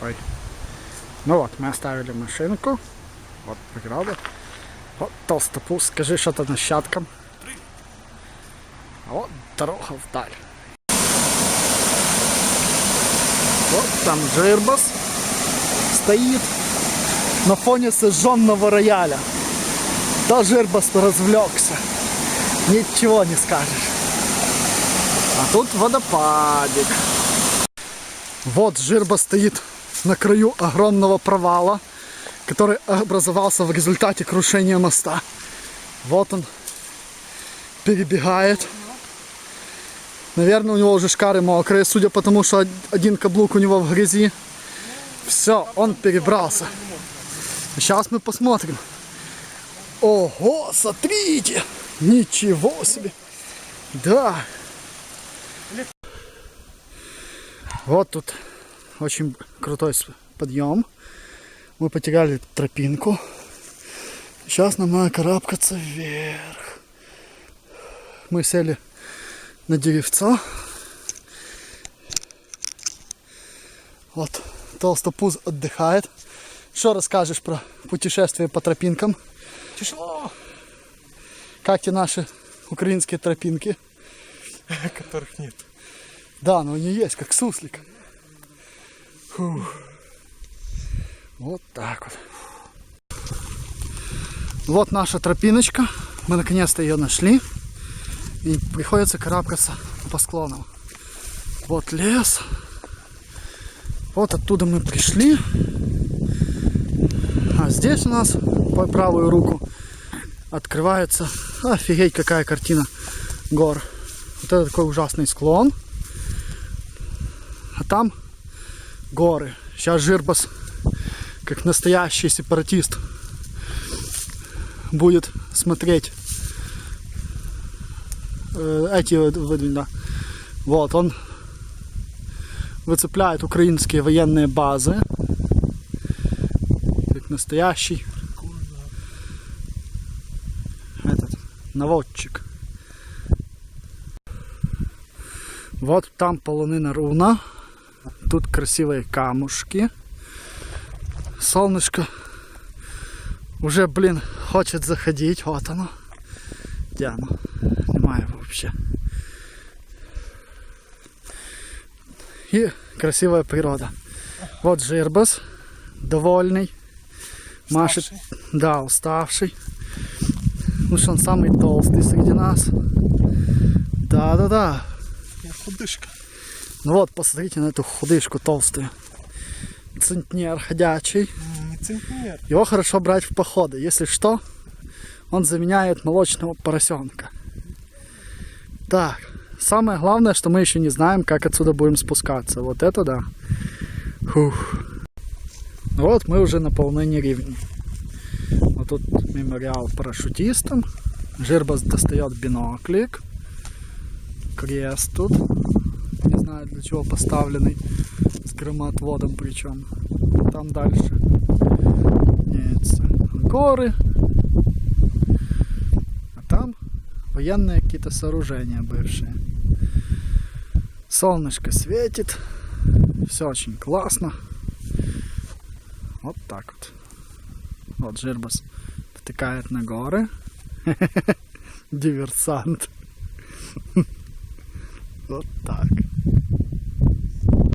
Ой. Ну вот, мы оставили машинку. Вот природа. Вот толстопуз. Скажи что-то нащадкам. А вот дорога вдаль. Вот там Жирбас стоит на фоне сожженного рояля. Да Жирбас развлекся. Ничего не скажешь. А тут водопадик. Вот Жирба стоит на краю огромного провала, который образовался в результате крушения моста. Вот он перебегает. Наверное, у него уже шкары мокрые, судя по тому, что один каблук у него в грязи. Все, он перебрался. Сейчас мы посмотрим. Ого, смотрите! Ничего себе! Да! Вот тут очень крутой подъем. Мы потеряли тропинку. Сейчас нам надо карабкаться вверх. Мы сели на деревца. Вот толстопуз отдыхает. Что расскажешь про путешествие по тропинкам? Тяжело, Как тебе наши украинские тропинки? которых нет. Да, но они есть, как суслик. Фух. Вот так вот. Вот наша тропиночка. Мы наконец-то ее нашли. И приходится карабкаться по склонам. Вот лес. Вот оттуда мы пришли. А здесь у нас по правую руку открывается офигеть какая картина гор. Вот это такой ужасный склон. А там горы. Сейчас Жирбас, как настоящий сепаратист, будет смотреть э, эти вот, вот, да. Вот, он выцепляет украинские военные базы. Как настоящий этот наводчик. Вот там полонина руна. Тут красивые камушки. Солнышко уже, блин, хочет заходить. Вот оно. Где оно? Немає вообще. И красивая природа. Вот Жирбас, довольный. Машет, Уставший. да, уставший. Ну что он самый толстый среди нас. Да-да-да. Худышка. Ну вот, посмотрите на эту худышку толстую. Центнер ходячий. Не центнер. Его хорошо брать в походы. Если что, он заменяет молочного поросенка. Так, самое главное, что мы еще не знаем, как отсюда будем спускаться. Вот это да. Фух. Вот мы уже на полнине рівні. Вот тут мемориал парашютистам. Жирбас достает биноклик. Крест тут. Знаю для чего поставленный. С громоотводом причем. Там дальше. Виднеются горы. А там военные какие-то сооружения бывшие. Солнышко светит. Все очень классно. Вот так вот. Вот Жирбас втыкает на горы. Диверсант. No tak.